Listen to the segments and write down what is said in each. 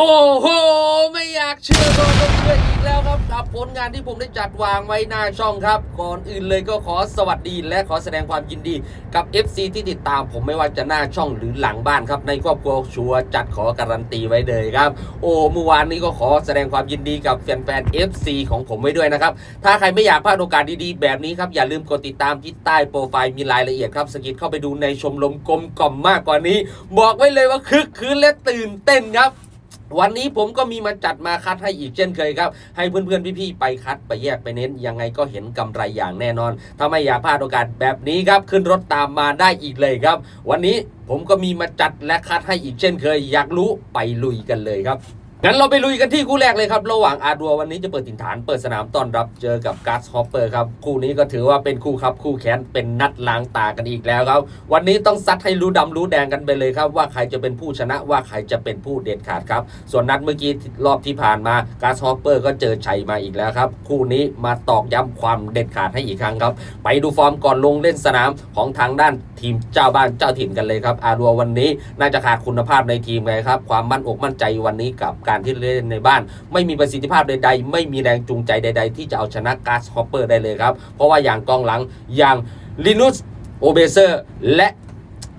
โอ้โห ไม่อยากเชื่อก็ต้องเชื่ออีกแล้วครับ กับผลงานที่ผมได้จัดวางไว้หน้าช่องครับ ก่อนอื่นเลยก็ขอสวัสดีและขอแสดงความยินดี กับ FC ที่ติดตามผมไม่ว่าจะหน้าช่องหรือหลังบ้านครับ ในครอบครัวชัวร์จัดขอการันตีไว้เลยครับ โอ้เมื่อวานนี้ก็ขอแสดงความยินดีกับแฟนๆ FC ของผมไว้ด้วยนะครับ ถ้าใครไม่อยากพลาดโอกาสดีๆแบบนี้ครับอย่าลืมกดติดตามที่ใต้โปรไฟล์มีรายละเอียดครับสกิดเข้าไปดูในชมรมกลมกล่อมมากกว่านี้ บอกไว้เลยว่าคึกคืนและตื่นเต้นครับ วันนี้ผมก็มีมาจัดมาคัดให้อีกเช่นเคยครับ ให้เพื่อนๆ พี่ๆ ไปคัดไปแยกไปเน้น ยังไงก็เห็นกำไรอย่างแน่นอน ถ้าไม่อยากพลาดโอกาสแบบนี้ครับ ขึ้นรถตามมาได้อีกเลยครับ วันนี้ผมก็มีมาจัดและคัดให้อีกเช่นเคย อยากรู้ไปลุยกันเลยครับ งั้นเราไปลุยกันที่คู่แรกเลยครับ ระหว่างอาดัววันนี้จะเปิดถิ่นฐานเปิดสนามต้อนรับเจอกับกัสฮอปเปอร์ครับ คู่นี้ก็ถือว่าเป็นคู่ครับ คู่แค้นเป็นนัดล้างตากันอีกแล้วครับ วันนี้ต้องซัดให้รู้ดำรู้แดงกันไปเลยครับ ว่าใครจะเป็นผู้ชนะว่าใครจะเป็นผู้เด็ดขาดครับ ส่วนนัดเมื่อกี้รอบที่ผ่านมากัสฮอปเปอร์ก็เจอชัยมาอีกแล้วครับ คู่นี้มาตอกย้ำความเด็ดขาดให้อีกครั้งครับ ไปดูฟอร์มก่อนลงเล่นสนามของทางด้าน ทีมเจ้าบ้านเจ้าถิ่นกันเลยครับอาดัววันนี้น่าจะขาดคุณภาพในทีมเลยครับ ความมั่นอกมั่นใจวันนี้กับการที่เล่นในบ้าน ไม่มีประสิทธิภาพใด ๆ ไม่มีแรงจูงใจใด ๆ ที่จะเอาชนะกาสฮอปเปอร์ได้เลยครับ เพราะว่าอย่างกองหลังอย่างลินุสโอเบเซอร์ และ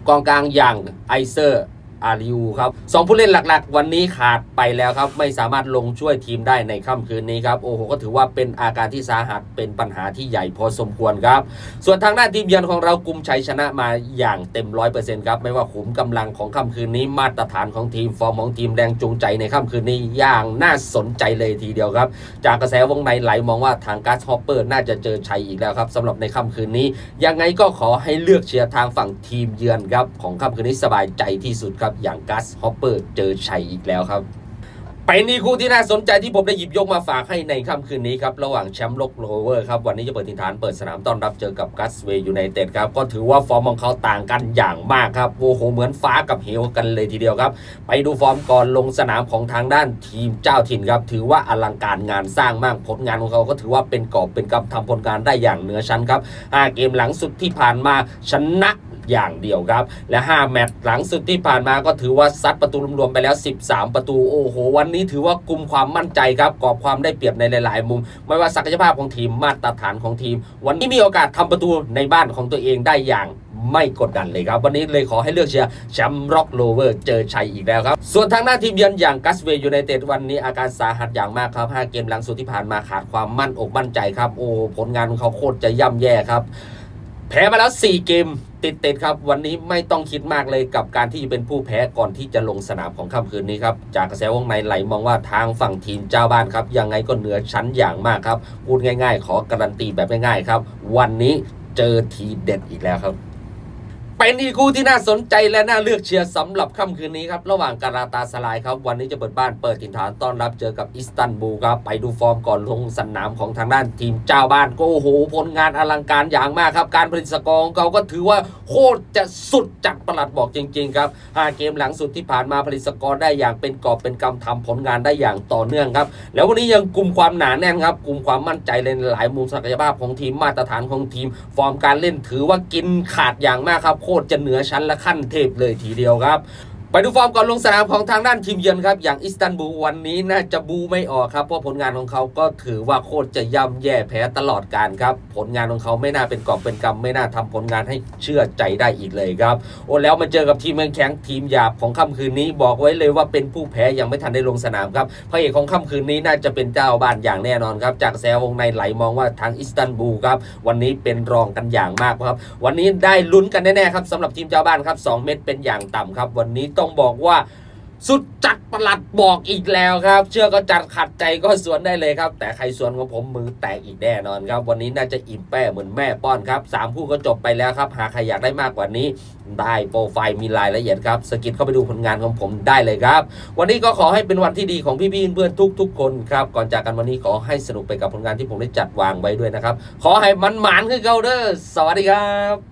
กองกลางอย่างไอเซอร์ อาริอูครับสองผู้เล่นหลักๆ วันนี้ขาดไปแล้วครับ ไม่สามารถลงช่วยทีมได้ในค่ำคืนนี้ครับ โอ้โห ก็ถือว่าเป็นอาการที่สาหัสเป็นปัญหาที่ใหญ่พอสมควรครับ ส่วนทางด้านทีมเยือนของเรากุมชัยชนะมาอย่างเต็มร้อยเปอร์เซ็นต์ครับ ไม่ว่าขุมกำลังของค่ำคืนนี้มาตรฐานของทีมฟอร์มของทีมแรงจูงใจในค่ำคืนนี้อย่างน่าสนใจเลยทีเดียวครับ จากกระแสวงในไหลมองว่าทางการ์ดฮอปเปอร์น่าจะเจอชัยอีกแล้วครับสำหรับในค่ำคืนนี้ ยังไงก็ขอให้เลือกเชียร์ทางฝั่งทีมเยือนครับของค่ำคืนนี้สบายใจที่สุดครับอย่างการ์ดฮอปเปอร์เจอชัยอีกแล้วครับเป็นอีกคู่ที่น่าสนใจที่ผมได้หยิบยกมาฝากให้ในค่ำคืนนี้ครับ ระหว่างแชมป์โลกโรเวอร์ครับ วันนี้จะเปิดทินฐานเปิดสนามต้อนรับเจอกับกัสเวย์ยูไนเต็ดครับ ก็ถือว่าฟอร์มของเขาต่างกันอย่างมากครับ โอ้โห เหมือนฟ้ากับเหวกันเลยทีเดียวครับ ไปดูฟอร์มก่อนลงสนามของทางด้านทีมเจ้าถิ่นครับ ถือว่าอลังการงานสร้างมากผลงานของเขาก็ถือว่าเป็นกอบเป็นกำทำผลงานได้อย่างเหนือชั้นครับเกมหลังสุดที่ผ่านมาชนะ อย่างเดียวครับ และ 5 แมตช์หลังสุดที่ผ่านมาก็ถือว่าซัดประตูรวมๆไปแล้ว 13 ประตูโอ้โห วันนี้ถือว่ากลุ่มความมั่นใจครับกอบความได้เปรียบในหลาย ๆ มุม ไม่ว่าศักยภาพของทีมมาตรฐานของทีม วันนี้มีโอกาสทำประตูในบ้านของตัวเองได้อย่างไม่กดดันเลยครับ วันนี้เลยขอให้เลือกเชียร์แชมป์ร็อกโลเวอร์เจอชัยอีกแล้วครับ ส่วนทางหน้าทีมเยือนอย่างกัสเวย์ยูไนเต็ดวันนี้อาการสาหัสอย่างมากครับ 5 เกมหลังสุดที่ผ่านมาขาดความมั่นอกมั่นใจครับ โอ้ผลงานของเขาโคตรจะย่ำแย่ครับ แพ้มาแล้ว 4 เกมติดๆครับ วันนี้ไม่ต้องคิดมากเลยกับการที่จะเป็นผู้แพ้ก่อนที่จะลงสนามของค่ำคืนนี้ครับ จากกระแสวงในไหลมองว่าทางฝั่งทีมเจ้าบ้านครับ ยังไงก็เหนือชั้นอย่างมากครับ พูดง่าย ๆ ขอการันตีแบบง่ายๆครับ วันนี้เจอทีเด็ดอีกแล้วครับ เป็นอีกคู่ที่น่าสนใจและน่าเลือกเชียร์สำหรับค่ำคืนนี้ครับ ระหว่างการาตาสลายครับ วันนี้จะเปิดบ้านเปิดถิ่นฐานต้อนรับเจอกับอิสตันบูลครับ ไปดูฟอร์มก่อนลงสนามของทางด้านทีมเจ้าบ้านก็โอ้โหผลงานอลังการอย่างมากครับ การผลิตสกอร์ของเขาก็ถือว่าโคตรจะสุดจัดประหลัดบอกจริงๆครับห้าเกมหลังสุดที่ผ่านมาผลิตสกอร์ได้อย่างเป็นกอบเป็นกำทำผลงานได้อย่างต่อเนื่องครับแล้ววันนี้ยังกลุ่มความหนาแน่นครับกลุ่มความมั่นใจในหลายมุมศักยภาพของทีมมาตรฐานของทีม ฟอร์มการเล่นถือว่ากินขาดอย่างมากครับโคตรจะเหนือชั้นและขั้นเทพเลยทีเดียวครับ ไปดูฟอร์มก่อนลงสนามของทางด้านทีมเยือนครับ อย่างอิสตันบูลวันนี้น่าจะบูไม่ออกครับ เพราะผลงานของเขาก็ถือว่าโคตรจะย่ำแย่แพ้ตลอดการครับ ผลงานของเขาไม่น่าเป็นกอบเป็นกำไม่น่าทำผลงานให้เชื่อใจได้อีกเลยครับ โอ้แล้วมาเจอกับทีมแข็งทีมหยาบของค่ำคืนนี้บอกไว้เลยว่าเป็นผู้แพ้ยังไม่ทันได้ลงสนามครับพระเอกของค่ำคืนนี้น่าจะเป็นเจ้าบ้านอย่างแน่นอนครับจากแซววงในไหลมองว่าทางอิสตันบูลครับวันนี้เป็นรองกันอย่างมากครับ วันนี้ได้ลุ้นกันแน่ๆครับสำหรับทีมเจ้าบ้านครับ2เม็ดเป็นอย่างต่ำครับ วันนี้ต้องบอกว่า สุดจัดประหลัดบอกอีกแล้วครับ เชื่อก็จัดขัดใจก็สวนได้เลยครับ แต่ใครสวนของผมมือแตกอีกแน่นอนครับ วันนี้น่าจะอิ่มแป้เหมือนแม่ป้อนครับสามคู่ก็จบไปแล้วครับ หากใครอยากได้มากกว่านี้ ได้โปรไฟล์มีรายละเอียดครับสกิดเข้าไปดูผลงานของผมได้เลยครับ วันนี้ก็ขอให้เป็นวันที่ดีของพี่ๆเพื่อนทุก ๆ คนครับก่อนจากกันวันนี้ขอให้สนุกไปกับผลงานที่ผมได้จัดวางไว้ด้วยนะครับขอให้มันหมานขึ้นเกาเด้อสวัสดีครับ